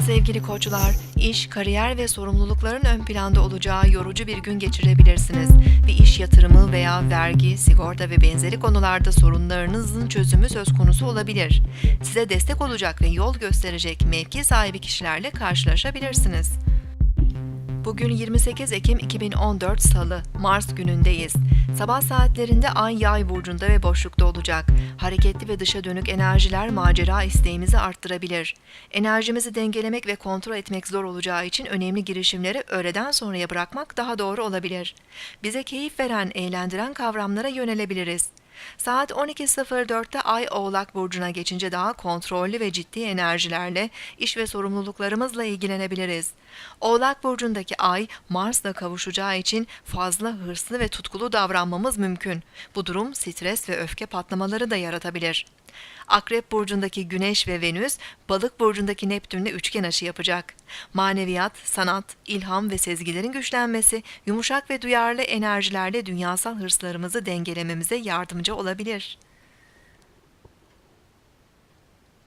Sevgili koçlar, iş, kariyer ve sorumlulukların ön planda olacağı yorucu bir gün geçirebilirsiniz. Bir iş yatırımı veya vergi, sigorta ve benzeri konularda sorunlarınızın çözümü söz konusu olabilir. Size destek olacak ve yol gösterecek mevki sahibi kişilerle karşılaşabilirsiniz. Bugün 28 Ekim 2014 Salı, Mars günündeyiz. Sabah saatlerinde Ay Yay burcunda ve boşlukta olacak. Hareketli ve dışa dönük enerjiler macera isteğimizi arttırabilir. Enerjimizi dengelemek ve kontrol etmek zor olacağı için önemli girişimleri öğleden sonraya bırakmak daha doğru olabilir. Bize keyif veren, eğlendiren kavramlara yönelebiliriz. Saat 12.04'te Ay Oğlak Burcu'na geçince daha kontrollü ve ciddi enerjilerle iş ve sorumluluklarımızla ilgilenebiliriz. Oğlak Burcu'ndaki Ay, Mars'la kavuşacağı için fazla hırslı ve tutkulu davranmamız mümkün. Bu durum stres ve öfke patlamaları da yaratabilir. Akrep burcundaki Güneş ve Venüs, Balık burcundaki Neptün'le üçgen aşı yapacak. Maneviyat, sanat, ilham ve sezgilerin güçlenmesi, yumuşak ve duyarlı enerjilerle dünyasal hırslarımızı dengelememize yardımcı olabilir.